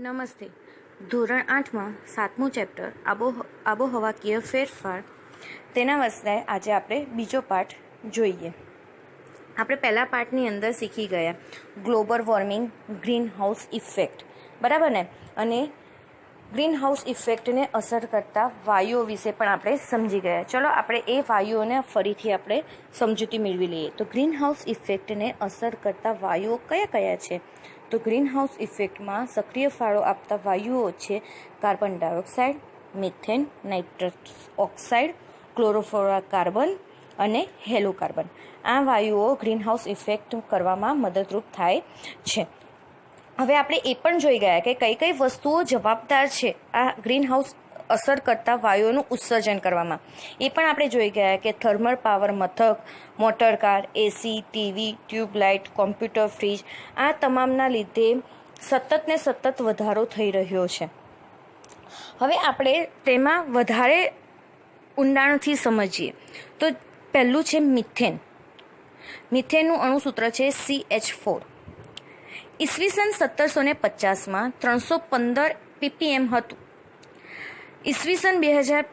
નમસ્તે. ધોરણ આઠમાં સાતમું ચેપ્ટર આબો આબોહવાકીય ફેરફાર. તેના વસ્તે આજે આપણે બીજો પાઠ જોઈએ. આપણે પહેલા પાઠની અંદર શીખી ગયા. Global warming greenhouse effect. બરાબર ને? અને ગ્રીન હાઉસ ઇફેક્ટને અસર કરતા વાયુઓ વિશે પણ આપણે સમજી ગયા. ચલો આપણે એ વાયુઓને ફરીથી આપણે સમજૂતી મેળવી લઈએ. તો ગ્રીન હાઉસ ઇફેક્ટને અસર કરતા વાયુઓ કયા કયા છે? તો ગ્રીન હાઉસ ઇફેક્ટમાં સક્રિય ફાળો આપતા વાયુઓ છે carbon dioxide, methane, nitrous oxide chlorofluorocarbon અને હેલો કાર્બન આ વાયુઓ ગ્રીન હાઉસ ઇફેક્ટ કરવામાં મદદરૂપ થાય છે. હવે આપણે એ પણ જોઈ ગયા કે કઈ કઈ વસ્તુઓ જવાબદાર છે આ ગ્રીન હાઉસ અસર કરતા વાયુઓનું ઉત્સર્જન કરવામાં. એ પણ આપણે જોઈ ગયા કે થર્મલ પાવર મથક, motor car AC TV tubelight, computer, fridge આ તમામના લીધે સતત ને સતત વધારો થઈ રહ્યો છે. હવે આપણે તેમાં વધારે ઊંડાણથી સમજીએ. તો પહેલું છે મિથેન. મિથેનનું અણુસૂત્ર છે સી એચ ફોર ઈસવીસન સત્તરસો ને પચાસમાં ત્રણસો પંદર પીપીએમ હતું. ઈસવીસન બે હજાર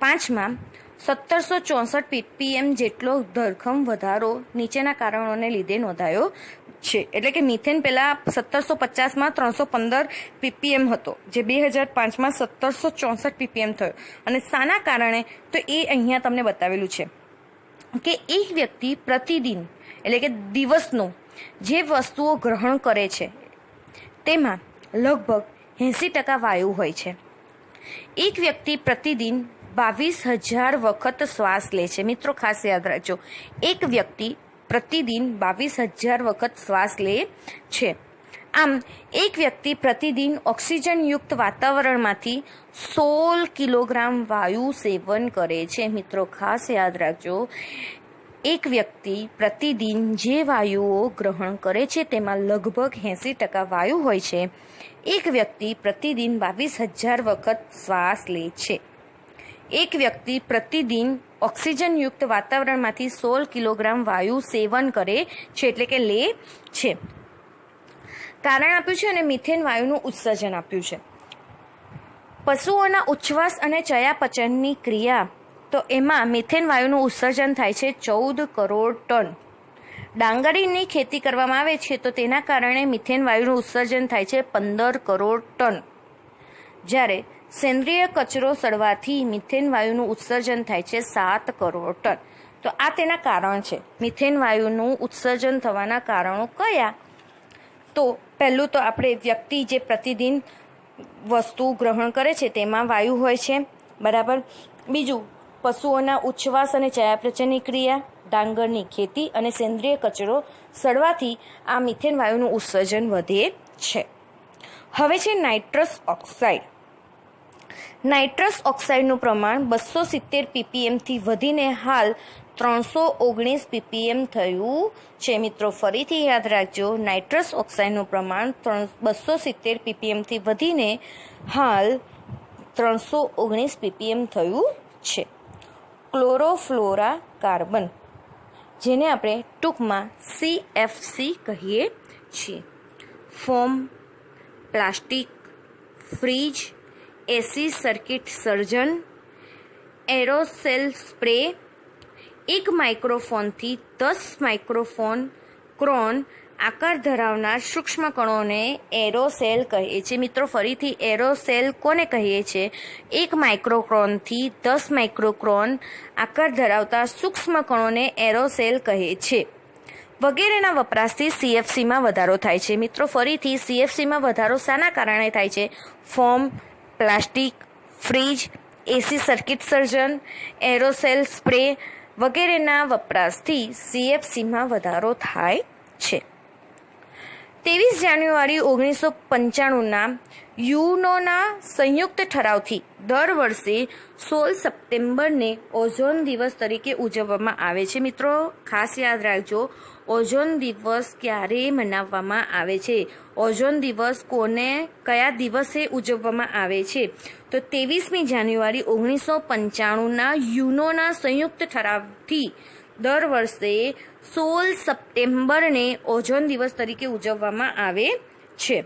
પાંચમાં સત્તરસો ચોસઠ પીપીએમ જેટલો ધરખમ વધારો નીચેના કારણોને લીધે નોંધાયો છે. એટલે કે મિથેન પહેલાં સત્તરસો પચાસમાં ત્રણસો પંદર પીપીએમ હતો, જે બે હજાર પાંચમાં સત્તરસો ચોસઠ પીપીએમ થયો. અને શાના કારણે તો એ અહીંયા તમને બતાવેલું છે કે એક વ્યક્તિ પ્રતિદિન, એટલે કે દિવસનું, જે વસ્તુઓ ગ્રહણ કરે છે, તેમાં લગભગ એંસી ટકા વાયુ હોય છે. એક વ્યક્તિ પ્રતિદિન બાવીસ હજાર વખત શ્વાસ લે છે. મિત્રો, ખાસ યાદ રાખજો. એક વ્યક્તિ પ્રતિદિન બાવીસ હજાર વખત શ્વાસ લે છે. આમ, એક વ્યક્તિ પ્રતિદિન ઓક્સિજનયુક્ત વાતાવરણમાંથી સોળ કિલોગ્રામ વાયુ સેવન કરે છે. મિત્રો, ખાસ યાદ રાખજો. એક વ્યક્તિ પ્રતિદિન જે વાયુઓ ગ્રહણ કરે છે, તેમાં લગભગ એંસી ટકા વાયુ હોય છે. એક વ્યક્તિ પ્રતિદિન બાવીસ હજાર વખત શ્વાસ લે છે. એક વ્યક્તિ પ્રતિદિન ઓક્સિજનયુક્ત વાતાવરણમાંથી સોળ કિલોગ્રામ વાયુ સેવન કરે છે એટલે કે લે છે. કારણ આપ્યું છે અને મિથેન વાયુનું ઉત્સર્જન આપ્યું છે. પશુઓના ઉચ્છવાસ અને ચયાપચનની ક્રિયા, તો એમાં મિથેન વાયુનું ઉત્સર્જન થાય છે ચૌદ કરોડ ટન. ડાંગરીની ખેતી કરવામાં આવે છે, તો તેના કારણે મિથેન વાયુનું ઉત્સર્જન થાય છે પંદર કરોડ ટન. જ્યારે સેન્દ્રિય કચરો સડવાથી મિથેન વાયુનું ઉત્સર્જન થાય છે સાત કરોડ ટન. તો આ તેના કારણ છે. મિથેન વાયુનું ઉત્સર્જન થવાના કારણો કયા? તો પહેલું તો આપણે વ્યક્તિ જે પ્રતિદિન વસ્તુ ગ્રહણ કરે છે, તેમાં વાયુ હોય છે, બરાબર? બીજું પશુઓના ઉચ્છવાસ અને ચયાપ્રચયની ક્રિયા, ડાંગરની ખેતી અને સેન્દ્રિય કચરો સડવાથી આ મિથેન વાયુનું ઉત્સર્જન વધે છે. હવે છે નાઇટ્રસ ઓક્સાઇડ. નાઇટ્રસ ઓક્સાઇડનું પ્રમાણ બસો સિત્તેર પીપીએમથી વધીને હાલ ત્રણસો ઓગણીસ પીપીએમ થયું છે. મિત્રો, ફરીથી યાદ રાખજો, નાઇટ્રસ ઓક્સાઇડનું પ્રમાણ ત્રણ, બસો સિત્તેર પીપીએમથી વધીને હાલ ત્રણસો ઓગણીસ પીપીએમ થયું છે. ક્લોરોફ્લોરા કાર્બન જેને આપણે ટૂંકમાં સી એફ સી કહીએ છીએ. Foam plastic fridge AC circuit સર્જન એરોસેલ સ્પ્રે એક માઇક્રોફોનથી દસ માઇક્રોફોન ક્રોન આકાર ધરાવનાર સૂક્ષ્મ કણોને એરોસેલ કહીએ છીએ. મિત્રો, ફરીથી એરોસેલ કોને કહીએ છીએ? એક માઇક્રોક્રોનથી દસ માઇક્રોક્રોન આકાર ધરાવતા સૂક્ષ્મ કણોને એરોસેલ કહે છે વગેરેના વપરાશથી સીએફસીમાં વધારો થાય છે. મિત્રો, ફરીથી સીએફસીમાં વધારો શાના કારણે થાય છે? Form, plastic, fridge, AC circuit સર્જન, એરોસેલ સ્પ્રે વગેરેના વપરાશથી સીએફસીમાં વધારો થાય છે. ત્રેવીસ જાન્યુઆરી ઓગણીસો પંચાણુંના યુનોના સંયુક્ત ઠરાવથી દર વર્ષે સોળ સપ્ટેમ્બરને ઓઝોન દિવસ તરીકે ઉજવવામાં આવે છે. મિત્રો, ખાસ યાદ રાખજો, ઓઝોન દિવસ ક્યારે મનાવવામાં આવે છે? ઓઝોન દિવસ કોને, કયા દિવસે ઉજવવામાં આવે છે? તો ત્રેવીસમી જાન્યુઆરી ઓગણીસો પંચાણુંના યુનોના સંયુક્ત ઠરાવથી દર વર્ષે સોળ સપ્ટેમ્બરને ઓઝોન દિવસ તરીકે ઉજવવામાં આવે છે.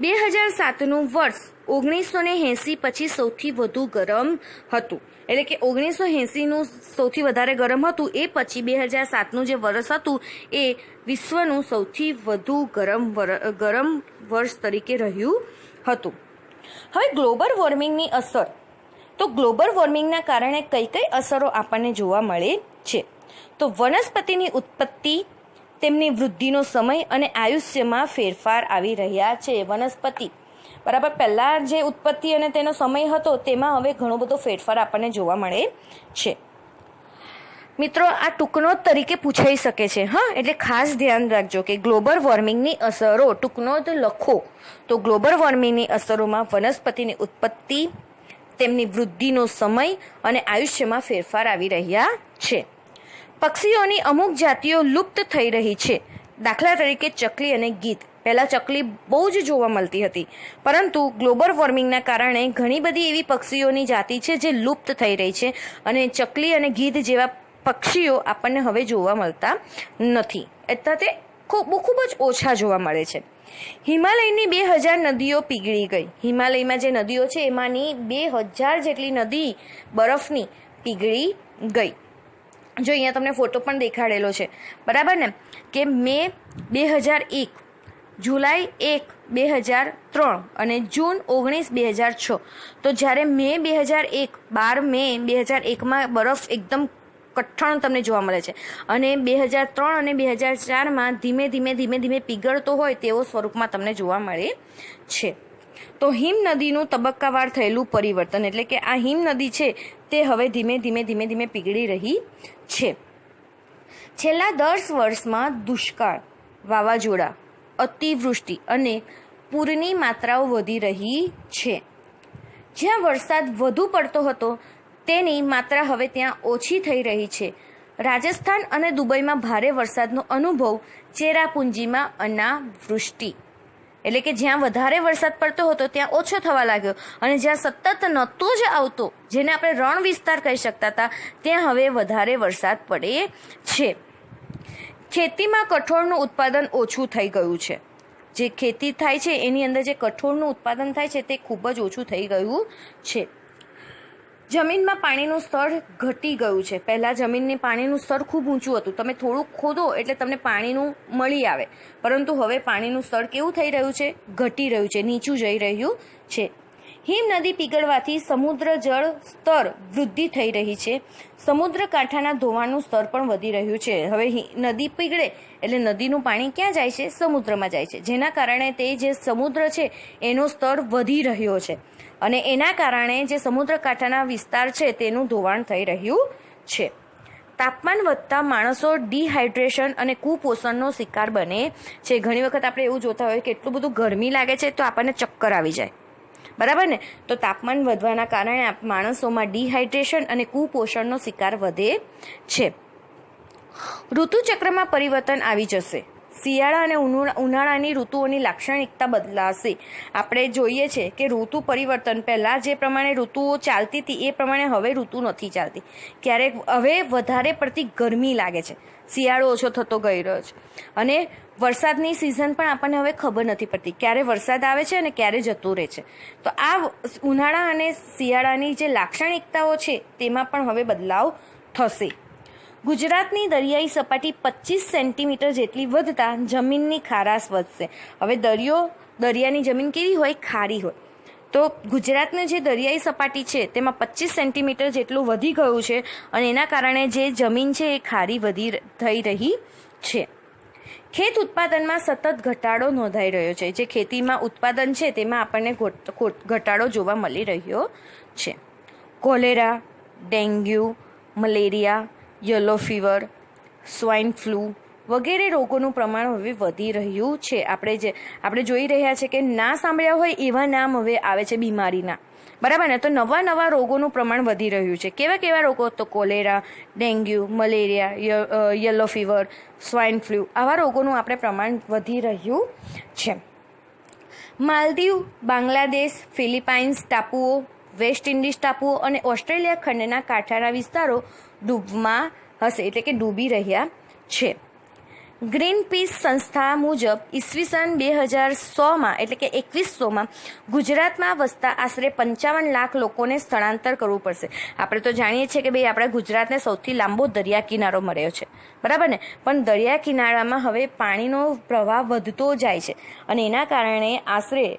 બે હજાર સાતનું વર્ષ ઓગણીસો ને એંસી પછી સૌથી વધુ ગરમ હતું. એટલે કે ઓગણીસો એંસીનું સૌથી વધારે ગરમ હતું. એ પછી બે હજાર સાતનું જે વર્ષ હતું, એ વિશ્વનું સૌથી વધુ ગરમ ગરમ વર્ષ તરીકે રહ્યું હતું. હવે ગ્લોબલ વોર્મિંગની અસર. તો ગ્લોબલ વોર્મિંગના કારણે કઈ કઈ અસરો આપણને જોવા મળે છે? તો વનસ્પતિની ઉત્પત્તિ, તેમની વૃદ્ધિનો સમય અને આયુષ્યમાં ફેરફાર આવી રહ્યા છે વનસ્પતિ. બરાબર, પહેલાં જે ઉત્પત્તિ અને તેનો સમય હતો, તેમાં હવે ઘણો બધો ફેરફાર આપણને જોવા મળે છે. મિત્રો, આ ટૂંકનોટ તરીકે પૂછાઈ શકે છે, હા? એટલે ખાસ ધ્યાન રાખજો કે ગ્લોબલ વોર્મિંગની અસરો ટૂંકનોટ લખો. તો ગ્લોબલ વોર્મિંગની અસરોમાં વનસ્પતિની ઉત્પત્તિ તેમની વૃદ્ધિનો સમય અને આયુષ્યમાં ફેરફાર આવી રહ્યા છે. પક્ષીઓની અમુક જાતિઓ લુપ્ત થઈ રહી છે. દાખલા તરીકે ચકલી અને ગીધ પહેલાં ચકલી બહુ જ જોવા મળતી હતી. પરંતુ ગ્લોબલ વોર્મિંગના કારણે ઘણી બધી એવી પક્ષીઓની જાતિ છે જે લુપ્ત થઈ રહી છે અને ચકલી અને ગીધ જેવા પક્ષીઓ આપણને હવે જોવા મળતા નથી. એટલે તે ખૂબ ખૂબ જ ઓછા જોવા મળે છે. હિમાલયની બે હજાર નદીઓ પીગળી ગઈ. હિમાલયમાં જે નદીઓ છે, એમાંની બે હજાર જેટલી નદી બરફની પીગળી ગઈ. જો અહીંયા તમને ફોટો પણ દેખાડેલો છે. બરાબર ને? કે મે બે હજાર એક, જુલાઈ એક, બે હજાર ત્રણ અને જૂન ઓગણીસ, બે હજાર છ. તો જ્યારે મે બે હજાર એક, બાર મે બે હજાર એકમાં બરફ એકદમ કઠણ તમને જોવા મળે છે. અને બે હજાર ત્રણ અને બે હજાર ચારમાં ધીમે ધીમે ધીમે ધીમે પીગળતો હોય તેવો સ્વરૂપમાં તમને જોવા મળે છે. તો હિમ નદીનું તબક્કાવાર થયેલું પરિવર્તન એટલે કે આ હિમ નદી છે તે હવે ધીમે ધીમે ધીમે ધીમે પીગળી રહી છે. છેલ્લા દસ વર્ષમાં દુષ્કાળ, વાવાઝોડા, અતિવૃષ્ટિ અને પૂરની માત્રાઓ વધી રહી છે. જ્યાં વરસાદ વધુ પડતો હતો તેની માત્રા હવે ત્યાં ઓછી થઈ રહી છે. રાજસ્થાન અને દુબઈમાં ભારે વરસાદનો અનુભવ ચેરાપુંજીમાં અનાવૃષ્ટિ. એટલે કે જ્યાં વધારે વરસાદ પડતો હતો, ત્યાં ઓછો થવા લાગ્યો. અને જ્યાં સતત નહોતો જ આવતો, જેને આપણે રણ વિસ્તાર કહી શકતા હતા, ત્યાં હવે વધારે વરસાદ પડે છે. ખેતીમાં કઠોળનું ઉત્પાદન ઓછું થઈ ગયું છે. જે ખેતી થાય છે, એની અંદર જે કઠોળનું ઉત્પાદન થાય છે, તે ખૂબ જ ઓછું થઈ ગયું છે. જમીનમાં પાણીનું સ્તર ઘટી ગયું છે. પહેલાં જમીનની પાણીનું સ્તર ખૂબ ઊંચું હતું. તમે થોડુંક ખોદો એટલે તમને પાણીનું મળી આવે. પરંતુ હવે પાણીનું સ્તર કેવું થઈ રહ્યું છે? ઘટી રહ્યું છે. નીચું જઈ રહ્યું છે. હિમ નદી પીગળવાથી સમુદ્ર જળ સ્તર વૃદ્ધિ થઈ રહી છે. સમુદ્ર કાંઠાના ધોવાણનું સ્તર પણ વધી રહ્યું છે. હવે નદી પીગળે એટલે નદીનું પાણી ક્યાં જાય છે? સમુદ્રમાં જાય છે. જેના કારણે તે જે સમુદ્ર છે, એનો સ્તર વધી રહ્યો છે. અને એના કારણે જે સમુદ્ર કાંઠાના વિસ્તાર છે, તેનું ધોવાણ થઈ રહ્યું છે. તાપમાન વધતા માણસો ડિહાઇડ્રેશન અને કુપોષણનો શિકાર બને છે. ઘણી વખત આપણે એવું જોતા હોય કે એટલું બધું ગરમી લાગે છે, તો આપણને ચક્કર આવી જાય. બરાબર ને? તો તાપમાન વધવાના કારણે માણસોમાં ડિહાઇડ્રેશન અને કુપોષણનો શિકાર વધે છે. ઋતુચક્રમાં પરિવર્તન આવી જશે. શિયાળા અને ઉનાળાની ઋતુઓની લાક્ષણિકતા બદલાશે. આપણે જોઈએ છે કે ઋતુ પરિવર્તન પહેલાં જે પ્રમાણે ઋતુઓ ચાલતી હતી, એ પ્રમાણે હવે ઋતુ નથી ચાલતી. ક્યારેક હવે વધારે પડતી ગરમી લાગે છે. શિયાળો ઓછો થતો ગઈ રહ્યો છે. અને વરસાદની સિઝન પણ આપણને હવે ખબર નથી પડતી. ક્યારે વરસાદ આવે છે અને ક્યારે જતો રહે છે. તો આ ઉનાળા અને શિયાળાની જે લાક્ષણિકતાઓ છે, તેમાં પણ હવે બદલાવ થશે. ગુજરાતની દરિયાઈ સપાટી પચીસ સેન્ટીમીટર જેટલી વધતા જમીનની ખારાશ વધશે. હવે દરિયો, દરિયાની જમીન કેવી હોય? ખારી હોય. તો ગુજરાતની જે દરિયાઈ સપાટી છે, તેમાં પચીસ સેન્ટીમીટર જેટલું વધી ગયું છે અને એના કારણે જે જમીન છે, એ ખારી વધી થઈ રહી છે. ખેત ઉત્પાદનમાં સતત ઘટાડો નોંધાઈ રહ્યો છે. જે ખેતીમાં ઉત્પાદન છે, તેમાં આપણને ઘોટ- ઘોટ- ઘટાડો જોવા મળી રહ્યો છે. Cholera, dengue, malaria, yellow fever, swine flu વગેરે રોગોનું પ્રમાણ હવે વધી રહ્યું છે. આપણે જે, આપણે જોઈ રહ્યા છે કે ના સાંભળ્યા હોય એવા નામ હવે આવે છે બીમારીના. બરાબર ને? તો નવા નવા રોગોનું પ્રમાણ વધી રહ્યું છે. કેવા કેવા રોગો તો cholera, dengue, malaria yellow fever, swine flu, આવા રોગોનું આપણે પ્રમાણ વધી રહ્યું છે. માલદીવ, બાંગ્લાદેશ, ફિલિપાઇન્સ ટાપુઓ, વેસ્ટ ઇન્ડિઝ ટાપુઓ અને ઓસ્ટ્રેલિયા ખંડના કાંઠાના વિસ્તારો ડૂબમાં હશે, એટલે કે ડૂબી રહ્યા છે. ગ્રીન પીસ સંસ્થા મુજબ ઈસવીસન બે હજાર સોમાં, એટલે કે એકવીસોમાં ગુજરાતમાં વસતા આશરે પંચાવન લાખ લોકોને સ્થળાંતર કરવું પડશે. આપણે તો જાણીએ છીએ કે ભાઈ આપણા ગુજરાતને સૌથી લાંબો દરિયા કિનારો મળ્યો છે. બરાબર ને? પણ દરિયા કિનારામાં હવે પાણીનો પ્રવાહ વધતો જાય છે. અને એના કારણે આશરે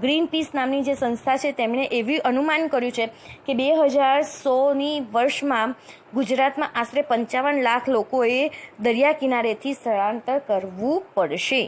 ગ્રીન પીસ નામની જે સંસ્થા છે, તેમણે એવી અનુમાન કર્યું છે કે બે હજાર સોની વર્ષમાં ગુજરાતમાં આશરે પંચાવન લાખ લોકોએ દરિયા કિનારેથી સ્થળાંતર કરવું પડશે.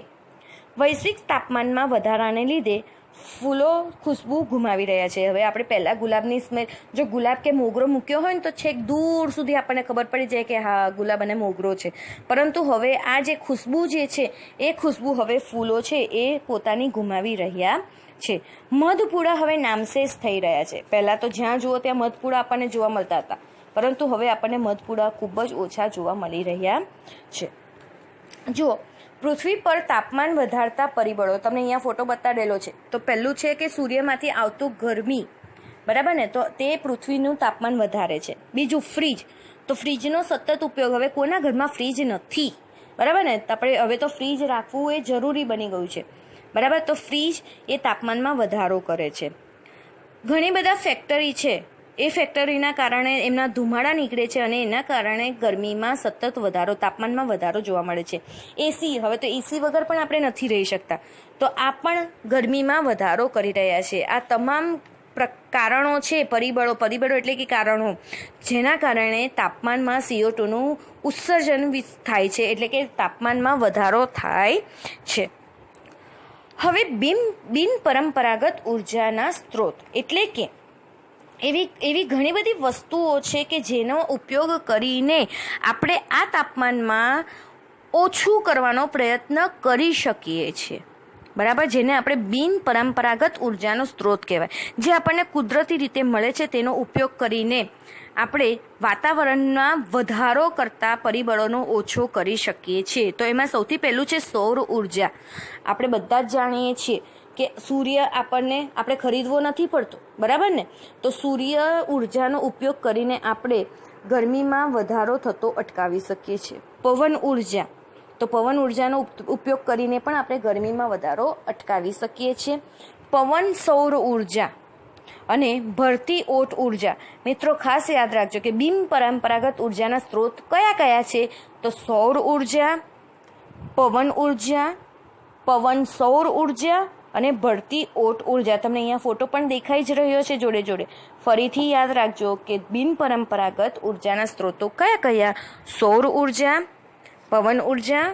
વૈશ્વિક તાપમાનમાં વધારાને લીધે ફૂલો, ખુશ્બુ ગુમાવી રહ્યા છે. હવે આપણે પહેલાં ગુલાબની સ્મેલ, જો ગુલાબ કે મોગરો મૂક્યો હોય ને તો છેક દૂર સુધી આપણને ખબર પડી જાય કે હા, ગુલાબ અને મોગરો છે. પરંતુ હવે આ જે ખુશ્બુ જે છે, એ ખુશ્બુ હવે ફૂલો છે, એ પોતાની ગુમાવી રહ્યા છે. મધપુડા હવે નામશેષ થઈ રહ્યા છે. પહેલાં તો જ્યાં જુઓ ત્યાં મધપુડા આપણને જોવા મળતા હતા. પરંતુ હવે આપણને મધપુડા ખૂબ જ ઓછા જોવા મળી રહ્યા છે. જુઓ પૃથ્વી પર તાપમાન વધારતા પરિબળો, તમને અહીંયા ફોટો બતાડેલો છે. તો પહેલું છે કે સૂર્યમાંથી આવતું ગરમી, બરાબર ને? તો તે પૃથ્વીનું તાપમાન વધારે છે. બીજું ફ્રીજ. તો ફ્રીજનો સતત ઉપયોગ, હવે કોના ઘરમાં ફ્રીજ નથી? બરાબર ને? આપણે હવે તો ફ્રીજ રાખવું એ જરૂરી બની ગયું છે. બરાબર? તો ફ્રીજ એ તાપમાનમાં વધારો કરે છે. ઘણી બધા ફેક્ટરી છે એ ફેક્ટરીના કારણે એમના ધુમાડા નીકળે છે અને એના કારણે ગરમીમાં સતત વધારો, તાપમાનમાં વધારો જોવા મળે છે. એસી હવે તો એસી વગર પણ આપણે નથી રહી શકતા. તો આ પણ ગરમીમાં વધારો કરી રહ્યા છે. આ તમામ કારણો છે, પરિબળો પરિબળો એટલે કે કારણો, જેના કારણે તાપમાનમાં સીઓ ટુનું ઉત્સર્જન થાય છે, એટલે કે તાપમાનમાં વધારો થાય છે. હવે બિન બિન પરંપરાગત ઉર્જાના સ્ત્રોત, એટલે કે એવી એવી ઘણી બધી વસ્તુઓ છે કે જેનો ઉપયોગ કરીને આપણે આ તાપમાનમાં ઓછું કરવાનો પ્રયત્ન કરી શકીએ છીએ. બરાબર? જેને આપણે બિન પરંપરાગત ઉર્જાનો સ્ત્રોત કહેવાય. જે આપણને કુદરતી રીતે મળે છે તેનો ઉપયોગ કરીને આપણે વાતાવરણમાં વધારો કરતા પરિબળોનો ઓછો કરી શકીએ છીએ. તો એમાં સૌથી પહેલું છે સૌર ઊર્જા. આપણે બધા જ જાણીએ છીએ કે સૂર્ય આપણને, આપણે ખરીદવો નથી પડતો, બરાબર ને? તો સૂર્ય ઉર્જાનો ઉપયોગ કરીને આપણે ગરમીમાં વધારો થતો અટકાવી શકીએ છીએ. પવન ઊર્જા. તો પવન ઉર્જાનો ઉપયોગ કરીને પણ આપણે ગરમીમાં વધારો અટકાવી શકીએ છીએ. પવન સૌર ઊર્જા અને ભરતી ઓટ ઊર્જા. મિત્રો, ખાસ યાદ રાખજો કે બિન પરંપરાગત ઉર્જાના સ્ત્રોત કયા કયા છે? તો સૌર ઊર્જા, પવન ઊર્જા, પવન સૌર ઊર્જા અને ભરતી ઓટ ઊર્જા. તમને અહીંયા ફોટો પણ દેખાઈ જ રહ્યો છે જોડે જોડે. ફરીથી યાદ રાખજો કે બિન પરંપરાગત ઉર્જાના સ્ત્રોતો કયા કયા? સૌર ઊર્જા, પવન ઊર્જા,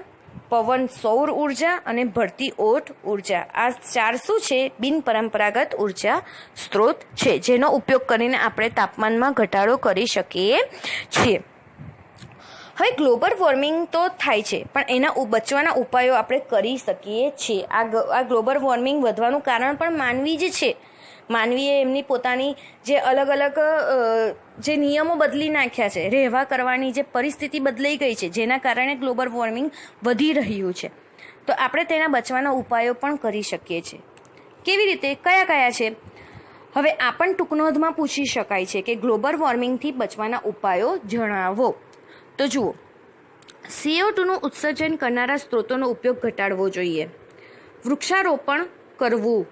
પવન સૌર ઊર્જા અને ભરતી ઓટ ઊર્જા. આ ચાર શું છે? બિન પરંપરાગત ઊર્જા સ્ત્રોત છે, જેનો ઉપયોગ કરીને આપણે તાપમાનમાં ઘટાડો કરી શકીએ છીએ. હવે ગ્લોબલ વોર્મિંગ તો થાય છે, પણ એના બચવાના ઉપાયો આપણે કરી શકીએ છીએ. આ આ ગ્લોબલ વોર્મિંગ વધવાનું કારણ પણ માનવી જ છે. માનવીએ એમની પોતાની જે અલગ અલગ જે નિયમો બદલી નાખ્યા છે, રહેવા કરવાની જે પરિસ્થિતિ બદલાઈ ગઈ છે, જેના કારણે ગ્લોબલ વોર્મિંગ વધી રહ્યું છે. તો આપણે તેના બચવાના ઉપાયો પણ કરી શકીએ છીએ. કેવી રીતે? કયા કયા છે? હવે આ પણ ટૂંકનોધમાં પૂછી શકાય છે કે ગ્લોબલ વોર્મિંગથી બચવાના ઉપાયો જણાવો. તો જુઓ સીઓ ટુનું ઉત્સર્જન કરનારા સ્ત્રોતોનો ઉપયોગ ઘટાડવો જોઈએ. વૃક્ષારોપણ કરવું,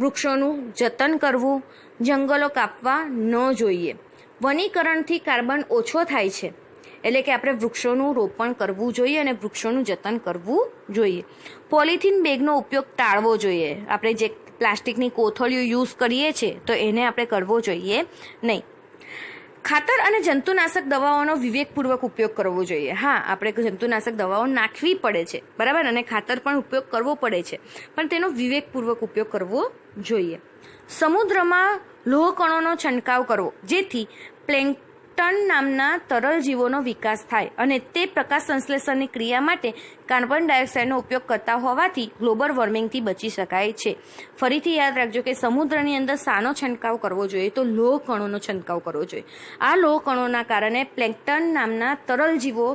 વૃક્ષોનું જતન કરવું, જંગલો કાપવા ન જોઈએ. વનીકરણથી કાર્બન ઓછો થાય છે. એટલે કે આપણે વૃક્ષોનું રોપણ કરવું જોઈએ અને વૃક્ષોનું જતન કરવું જોઈએ. પોલિથીન બેગનો ઉપયોગ ટાળવો જોઈએ. આપણે જે પ્લાસ્ટિકની કોથળીઓ યુઝ કરીએ છીએ, તો એને આપણે કરવો જોઈએ નહીં. ખાતર અને જંતુનાશક દવાઓનો વિવેકપૂર્વક ઉપયોગ કરવો જોઈએ. હા, આપણે જંતુનાશક દવાઓ નાખવી પડે છે, બરાબર? અને ખાતર પણ ઉપયોગ કરવો પડે છે. પણ તેનો વિવેકપૂર્વક ઉપયોગ કરવો જોઈએ. સમુદ્રમાં લોહ કણોનો છંટકાવ કરવો, જેથી પ્લેન્કટન નામના તરલ જીવોનો વિકાસ થાય અને તે પ્રકાશ સંશ્લેષણની ક્રિયા માટે કાર્બન ડાયોક્સાઇડનો ઉપયોગ કરતા હોવાથી ગ્લોબલ વોર્મિંગથી બચી શકાય છે. ફરીથી યાદ રાખજો કે સમુદ્રની અંદર સાનો છંટકાવ કરવો જોઈએ તો લોહ કણોનો છંટકાવ કરવો જોઈએ. આ લોહ કણોના કારણે પ્લેન્કટન નામના તરલ જીવો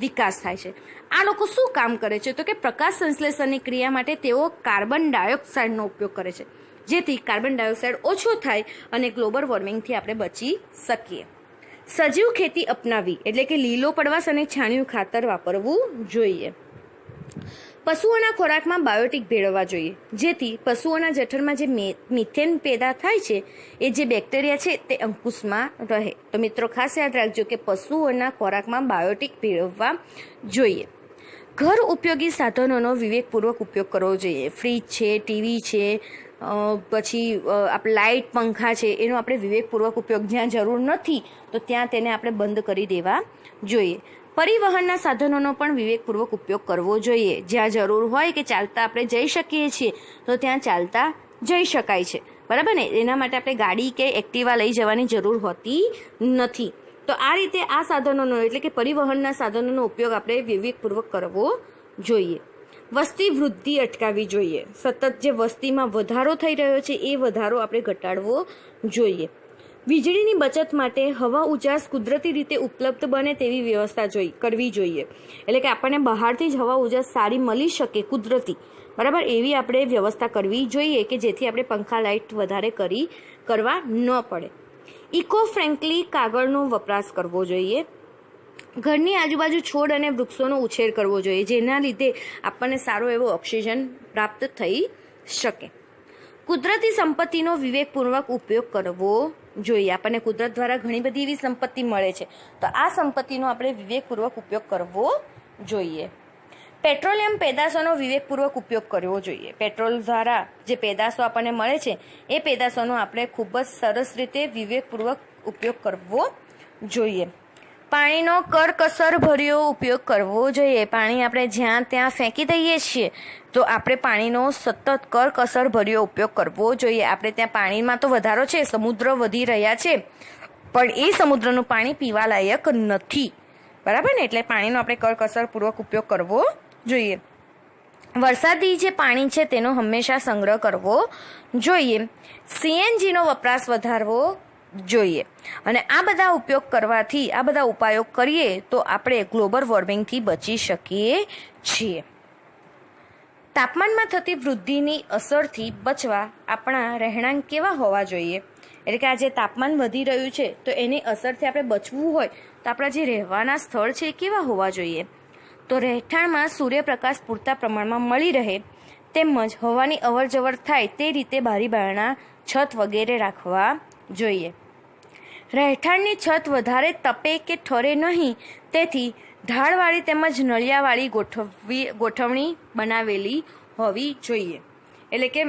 વિકાસ થાય છે. આ લોકો શું કામ કરે છે? તો કે પ્રકાશ સંશ્લેષણની ક્રિયા માટે તેઓ કાર્બન ડાયોક્સાઇડનો ઉપયોગ કરે છે. જેથી કાર્બન ડાયોક્સાઇડ ઓછો થાય અને ગ્લોબલ વોર્મિંગથી આપણે બચી શકીએ. સજીવ ખેતી અપનાવી, એટલે કે લીલો પડવાશ અને છાણિયું ખાતર વાપરવું જોઈએ. પશુઓના ખોરાકમાં બાયોટિક ભેળવવા જોઈએ. જેથી પશુઓના જઠરમાં જે મિથેન પેદા થાય છે, એ જે બેક્ટેરિયા છે, તે અંકુશમાં રહે. તો મિત્રો, ખાસ યાદ રાખજો કે પશુઓના ખોરાકમાં બાયોટિક ભેળવવા જોઈએ. ઘર ઉપયોગી સાધનોનો વિવેકપૂર્વક ઉપયોગ કરવો જોઈએ. ફ્રીજ છે, ટીવી છે પછી લાઇટ પંખા છે, એનો આપણે વિવેકપૂર્વક ઉપયોગ જ્યાં જરૂર નથી, તો ત્યાં તેને આપણે બંધ કરી દેવા જોઈએ. પરિવહનના સાધનોનો પણ વિવેકપૂર્વક ઉપયોગ કરવો જોઈએ. જ્યાં જરૂર હોય કે ચાલતા આપણે જઈ શકીએ છીએ, તો ત્યાં ચાલતા જઈ શકાય છે. બરાબર ને? એના માટે આપણે ગાડી કે એક્ટિવા લઈ જવાની જરૂર હોતી નથી. તો આ રીતે આ સાધનોનો, એટલે કે પરિવહનના સાધનોનો ઉપયોગ આપણે વિવેકપૂર્વક કરવો જોઈએ. વસ્તી વૃદ્ધિ અટકાવવી જોઈએ. સતત જે વસ્તીમાં વધારો થઈ રહ્યો છે, એ વધારો આપણે ઘટાડવો જોઈએ. વીજળીની બચત માટે હવા ઉજાસ કુદરતી રીતે ઉપલબ્ધ બને તેવી વ્યવસ્થા જોઈ, કરવી જોઈએ. એટલે કે આપણને બહારથી જ હવા ઉજાસ સારી મળી શકે કુદરતી. બરાબર? એવી આપણે વ્યવસ્થા કરવી જોઈએ કે જેથી આપણે પંખા લાઇટ વધારે કરી, કરવા ન પડે. ઇકો ફ્રેન્કલી કાગળનો વપરાશ કરવો જોઈએ. ઘરની આજુબાજુ છોડ અને વૃક્ષોનો ઉછેર કરવો જોઈએ, જેના લીધે આપણને સારો એવો ઓક્સિજન પ્રાપ્ત થઈ શકે. કુદરતી સંપત્તિનો વિવેકપૂર્વક ઉપયોગ કરવો જોઈએ. આપણને કુદરત દ્વારા ઘણી બધી એવી સંપત્તિ મળે છે. તો આ સંપત્તિનો આપણે વિવેકપૂર્વક ઉપયોગ કરવો જોઈએ. પેટ્રોલિયમ પેદાશોનો વિવેકપૂર્વક ઉપયોગ કરવો જોઈએ. પેટ્રોલ દ્વારા જે પેદાશો આપણને મળે છે, એ પેદાશોનો આપણે ખૂબ જ સરસ રીતે વિવેકપૂર્વક ઉપયોગ કરવો જોઈએ. પાણીનો કરકસર ભર્યો ઉપયોગ કરવો જોઈએ. પાણી આપણે જ્યાં ત્યાં ફેંકી દઈએ છીએ, તો આપણે પાણીનો સતત કરકસર ભર્યો ઉપયોગ કરવો જોઈએ. આપણે ત્યાં પાણીમાં તો વધારો છે, સમુદ્ર વધી રહ્યા છે, પણ એ સમુદ્રનું પાણી પીવા લાયક નથી. બરાબર ને? એટલે પાણીનો આપણે કરકસરપૂર્વક ઉપયોગ કરવો જોઈએ. વરસાદી જે પાણી છે, તેનો હંમેશા સંગ્રહ કરવો જોઈએ. સીએનજીનો વપરાશ વધારવો જોઈએ. અને આ બધા ઉપયોગ કરવાથી, આ બધા ઉપાયો કરીએ તો આપણે ગ્લોબલ વોર્મિંગથી બચી શકીએ છીએ. તાપમાનમાં થતી વૃદ્ધિની અસરથી બચવા આપણા રહેણાંક કેવા હોવા જોઈએ? એટલે કે આ જે તાપમાન વધી રહ્યું છે, તો એની અસરથી આપણે બચવું હોય તો આપણા જે રહેવાના સ્થળ છે એ કેવા હોવા જોઈએ? તો રહેઠાણમાં સૂર્યપ્રકાશ પૂરતા પ્રમાણમાં મળી રહે તેમજ હવાની અવર જવર થાય તે રીતે બારી બારણા, છત વગેરે રાખવા જોઈએ. રહેઠાણની છત વધારે તપે કે ઠરે નહીં, તેથી ઢાળવાળી તેમજ નળિયાવાળી ગોઠવવી, ગોઠવણી બનાવેલી હોવી જોઈએ. એટલે કે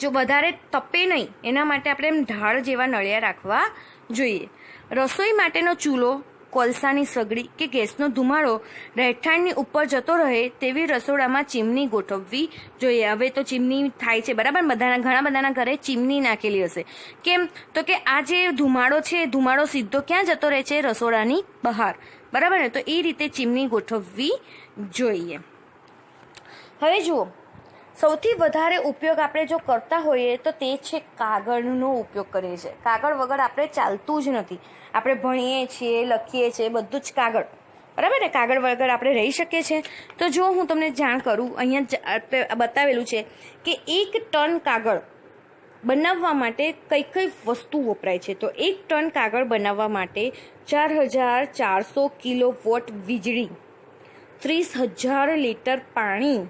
જો વધારે તપે નહીં, એના માટે આપણે એમ ઢાળ જેવા નળિયા રાખવા જોઈએ. રસોઈ માટેનો ચૂલો કોલસાની સગડી કે ગેસનો ધુમાડો રહેઠાણની ઉપર જતો રહે તેવી રસોડામાં ચીમની ગોઠવવી જોઈએ. હવે તો ચીમની થાય છે, બરાબર? બધાના, ઘણા બધાના ઘરે ચીમની નાખેલી હશે. કેમ? તો કે આ જે ધુમાડો છે ધુમાડો સીધો ક્યાં જતો રહે છે? રસોડાની બહાર. બરાબર ને? તો એ રીતે ચીમની ગોઠવવી જોઈએ. હવે જુઓ સૌથી વધારે ઉપયોગ આપણે જો કરતા હોઈએ તો તે છે કાગળનો ઉપયોગ કરીએ છીએ. કાગળ વગર આપણે ચાલતું જ નથી. આપણે ભણીએ છીએ, લખીએ છીએ, બધું જ કાગળ. બરાબર ને? કાગળ વગર આપણે રહી શકીએ છીએ. તો જો હું તમને જાણ કરું, અહીંયા બતાવેલું છે કે એક ટન કાગળ બનાવવા માટે કઈ કઈ વસ્તુ વપરાય છે. તો એક ટન કાગળ બનાવવા માટે ચાર હજાર ચારસો કિલો વોટ વીજળી, ત્રીસ હજાર લીટર પાણી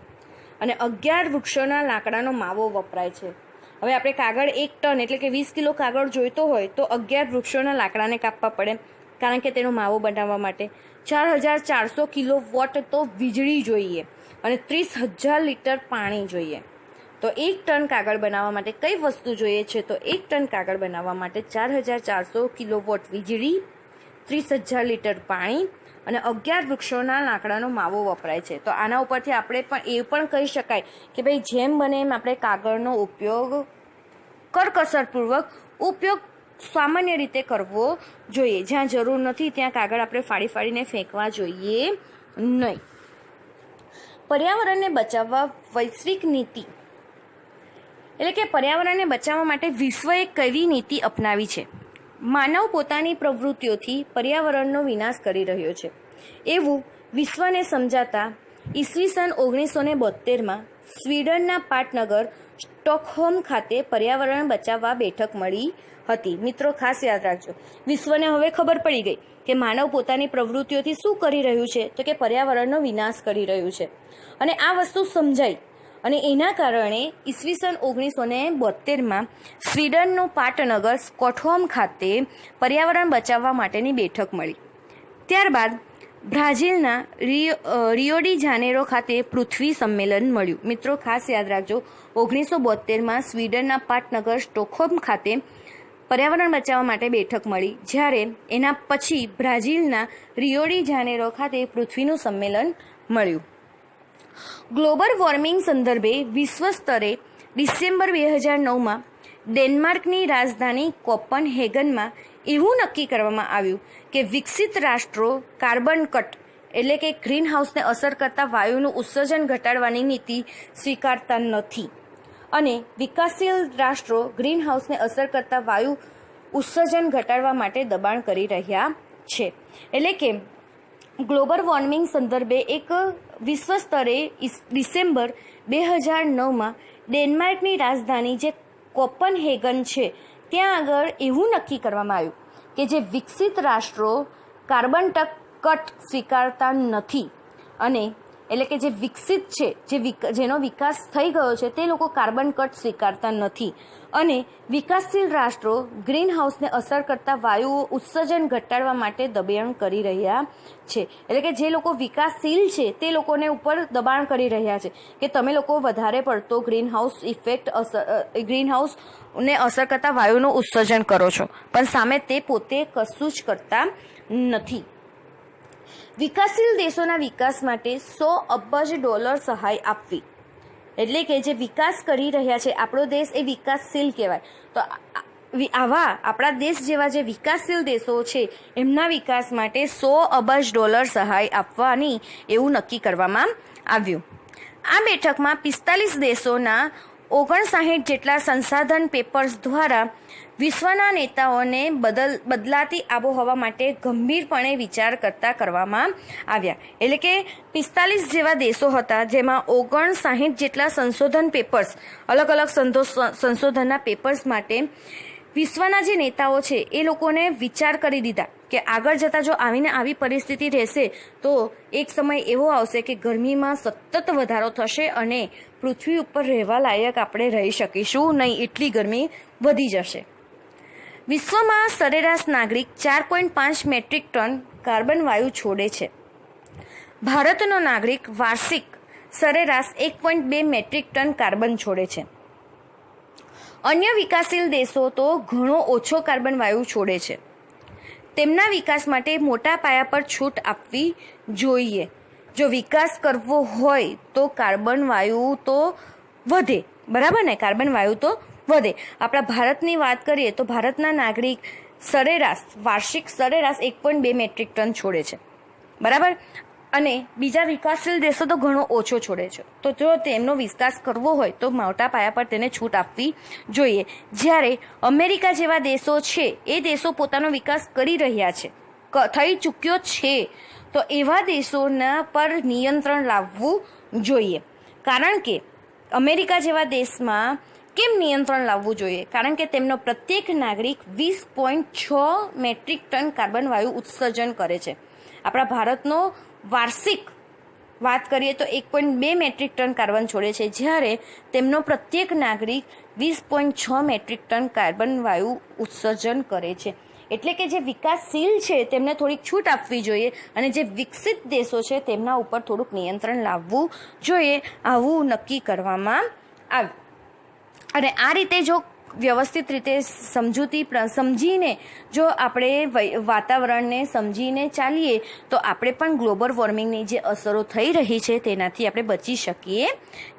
અને અગિયાર વૃક્ષોના લાકડાનો માવો વપરાય છે. હવે આપણે કાગળ એક ટન એટલે કે વીસ કિલો કાગળ જોઈતો હોય તો અગિયાર વૃક્ષોના લાકડાને કાપવા પડે, કારણ કે તેનો માવો બનાવવા માટે. ચાર હજાર ચારસો કિલો વોટ તો વીજળી જોઈએ અને ત્રીસ હજાર લીટર પાણી જોઈએ. તો એક ટન કાગળ બનાવવા માટે કઈ વસ્તુ જોઈએ છે? તો એક ટન કાગળ બનાવવા માટે ચાર હજાર ચારસો કિલો વોટ વીજળી, ત્રીસ હજાર લીટર પાણી અને અગિયાર વૃક્ષોના લાકડાનો માવો વપરાય છે. તો આના ઉપરથી આપણે પણ એ પણ કહી શકાય કે ભાઈ જેમ બને એમ આપણે કાગળનો ઉપયોગ કરકસરપૂર્વક ઉપયોગ સામાન્ય રીતે કરવો જોઈએ. જ્યાં જરૂર નથી ત્યાં કાગળ આપણે ફાડી ફાડીને ફેંકવા જોઈએ નહીં. પર્યાવરણને બચાવવા વૈશ્વિક નીતિ. એટલે કે પર્યાવરણને બચાવવા માટે વિશ્વએ કેવી નીતિ અપનાવી છે? માનવ પોતાની પ્રવૃત્તિઓથી પર્યાવરણનો વિનાશ કરી રહ્યો છે. એવું વિશ્વને સમજાતા ઈસવીસન ઓગણીસો ને બોતેરમાં સ્વીડનના પાટનગર, સ્ટોકહોમ ખાતે પર્યાવરણ બચાવવા બેઠક મળી હતી. મિત્રો, ખાસ યાદ રાખજો, વિશ્વને હવે ખબર પડી ગઈ કે માનવ પોતાની પ્રવૃત્તિઓથી શું કરી રહ્યું છે, તો કે પર્યાવરણનો વિનાશ કરી રહ્યું છે. અને આ વસ્તુ સમજાઈ અને એના કારણે ઈસવીસન ઓગણીસો ને બોતેરમાં સ્વીડનનું પાટનગર સ્કોટહોમ ખાતે પર્યાવરણ બચાવવા માટેની બેઠક મળી. ત્યારબાદ બ્રાઝિલના રિયો રિયોડી જાનેરો ખાતે પૃથ્વી સંમેલન મળ્યું. મિત્રો, ખાસ યાદ રાખજો, ઓગણીસો બોતેરમાં સ્વીડનના પાટનગર સ્ટોકહોમ ખાતે પર્યાવરણ બચાવવા માટે બેઠક મળી. જ્યારે એના પછી બ્રાઝિલના રિયોડી જાનેરો ખાતે પૃથ્વીનું સંમેલન મળ્યું. ગ્લોબલ વોર્મિંગ સંદર્ભે વિશ્વ સ્તરે ડિસેમ્બર બે હજાર નવમાં ડેનમાર્કની રાજધાની કોપન હેગનમાં એવું નક્કી કરવામાં આવ્યું કે વિકસિત રાષ્ટ્રો કાર્બન કટ એટલે કે ગ્રીન હાઉસને અસર કરતા વાયુનું ઉત્સર્જન ઘટાડવાની નીતિ સ્વીકારતા નથી. અને વિકાસશીલ રાષ્ટ્રો ગ્રીન હાઉસને અસર કરતા વાયુ ઉત્સર્જન ઘટાડવા માટે દબાણ કરી રહ્યા છે. એટલે કે ગ્લોબલ વોર્મિંગ સંદર્ભે એક વિશ્વ સ્તરે ડિસેમ્બર બે હજાર નવમાં ડેનમાર્કની રાજધાની જે કોપનહેગન છે, ત્યાં આગળ એવું નક્કી કરવામાં આવ્યું કે જે વિકસિત રાષ્ટ્રો કાર્બન કટ સ્વીકારતા નથી અને એટલે કે જે વિકસિત છે, જે જેનો વિકાસ થઈ ગયો છે, તે લોકો કાર્બન કટ સ્વીકારતા નથી. અને વિકાસશીલ રાષ્ટ્રો ગ્રીન હાઉસને અસર કરતા વાયુઓ ઉત્સર્જન ઘટાડવા માટે દબાણ કરી રહ્યા છે. એટલે કે જે લોકો વિકાસશીલ છે, તે લોકોને ઉપર દબાણ કરી રહ્યા છે. કે તમે લોકો વધારે પડતો ગ્રીન હાઉસ ઇફેક્ટ અસર ગ્રીન હાઉસ ને અસર કરતા વાયુનું ઉત્સર્જન કરો છો. પણ સામે તે પોતે કશું જ કરતા નથી. વિકાસશીલ દેશોના વિકાસ માટે સો અબજ ડોલર સહાય આપવી. એટલે કે જે વિકાસ કરી રહ્યા છે, આપણો દેશ એ વિકાસશીલ કહેવાય. તો આવા આપણા દેશ જેવા જે વિકાસશીલ દેશો છે, એમના વિકાસ માટે સો અબજ ડોલર સહાય આપવાની એવું નક્કી કરવામાં આવ્યું. આ બેઠકમાં પિસ્તાલીસ દેશોના ઓગણસાઠ જેટલા સંસાધન પેપર્સ દ્વારા વિશ્વના નેતાઓને બદલ, બદલાતી આબોહવા માટે ગંભીરપણે વિચાર કરતા કરવામાં આવ્યા. એટલે કે પિસ્તાલીસ જેવા દેશો હતા જેમાં ઓગણસાઠ જેટલા સંશોધન પેપર્સ અલગ અલગ સંશોધનના પેપર્સ માટે વિશ્વના જે નેતાઓ છે, એ લોકોને વિચાર કરી દીધા કે આગળ જતાં જો આવીને આવી પરિસ્થિતિ રહેશે, તો એક સમય એવો આવશે કે ગરમીમાં સતત વધારો થશે અને પૃથ્વી ઉપર રહેવા લાયક આપણે રહી શકીશું નહીં, એટલી ગરમી વધી જશે. વિશ્વમાં સરેરાશ નાગરિક ચાર પોઈન્ટ પાંચ મેટ્રિક ટન કાર્બન વાયુ છોડે છે. ભારતનો નાગરિક વાર્ષિક સરેરાશ એક પોઈન્ટ બે મેટ્રિક ટન કાર્બન છોડે છે. અન્ય વિકાસશીલ દેશો તો ઘણો ઓછો કાર્બન વાયુ છોડે છે. તેમના વિકાસ માટે મોટા પાયા પર છૂટ આપવી જોઈએ. જો વિકાસ કરવો હોય તો કાર્બન વાયુ તો વધે. બરાબર ને? કાર્બન વાયુ તો વધે. આપણા ભારતની વાત કરીએ તો ભારતના નાગરિક સરેરાશ, વાર્ષિક સરેરાશ એક પોઈન્ટ બે મેટ્રિક ટન છોડે છે. બરાબર? અને બીજા વિકાસશીલ દેશો તો ઘણો ઓછો છોડે છે. તો જો તેમનો વિકાસ કરવો હોય તો મોટા પાયા પર તેને છૂટ આપવી જોઈએ. જ્યારે અમેરિકા જેવા દેશો છે, એ દેશો પોતાનો વિકાસ કરી રહ્યા છે. થઈ ચૂક્યો છે. તો એવા દેશોના પર નિયંત્રણ લાવવું જોઈએ. કારણ કે અમેરિકા જેવા દેશમાં કેમ નિયંત્રણ લાવવું જોઈએ? કારણ કે તેમનો પ્રત્યેક નાગરિક વીસ પોઈન્ટ છ મેટ્રિક ટન કાર્બન વાયુ ઉત્સર્જન કરે છે. આપણા ભારતનો વાર્ષિક વાત કરીએ તો એક પોઈન્ટ બે મેટ્રિક ટન કાર્બન છોડે છે. જ્યારે તેમનો પ્રત્યેક નાગરિક વીસ પોઈન્ટ છ મેટ્રિક ટન કાર્બન વાયુ ઉત્સર્જન કરે છે. એટલે કે જે વિકાસશીલ છે, તેમને થોડીક છૂટ આપવી જોઈએ અને જે વિકસિત દેશો છે, તેમના ઉપર થોડુંક નિયંત્રણ લાવવું જોઈએ, આવું નક્કી કરવામાં આવ્યું. અને આ રીતે જો વ્યવસ્થિત રીતે સમજૂતી સમજીને જો આપણે વાતાવરણને સમજીને ચાલીએ, તો આપણે પણ ગ્લોબલ વોર્મિંગની જે અસરો થઈ રહી છે, તેનાથી આપણે બચી શકીએ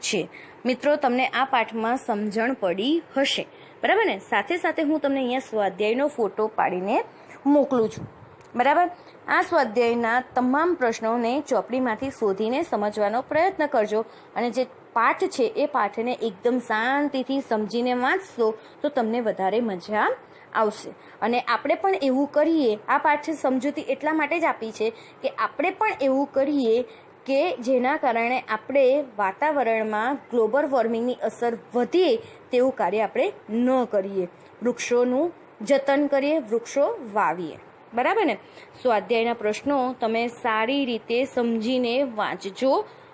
છીએ. મિત્રો, તમને આ પાઠમાં સમજણ પડી હશે. બરાબર ને? સાથે સાથે હું તમને અહીંયા સ્વાધ્યાયનો ફોટો પાડીને મોકલું છું. બરાબર? આ સ્વાધ્યાયના તમામ પ્રશ્નોને ચોપડીમાંથી શોધીને સમજવાનો પ્રયત્ન કરજો અને જે પાઠ છે એ પાઠને એકદમ શાંતિથી સમજીને વાંચશો તો તમને વધારે મજા આવશે. અને આપણે પણ એવું કરીએ, આ પાઠ સમજૂતી એટલા માટે જ આપી છે કે આપણે પણ એવું કરીએ કે જેના કારણે આપણે વાતાવરણમાં ગ્લોબલ વોર્મિંગની અસર વધે તેવું કાર્ય આપણે ન કરીએ. વૃક્ષોનું જતન કરીએ, વૃક્ષો વાવીએ. બરાબર ને? સ્વાધ્યાયના પ્રશ્નો તમે સારી રીતે સમજીને વાંચજો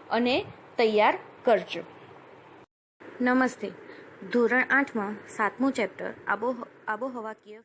અને તૈયાર કરજો. નમસ્તે. ધોરણ આઠમાં સાતમું ચેપ્ટર આબોહ આબોહવાકીય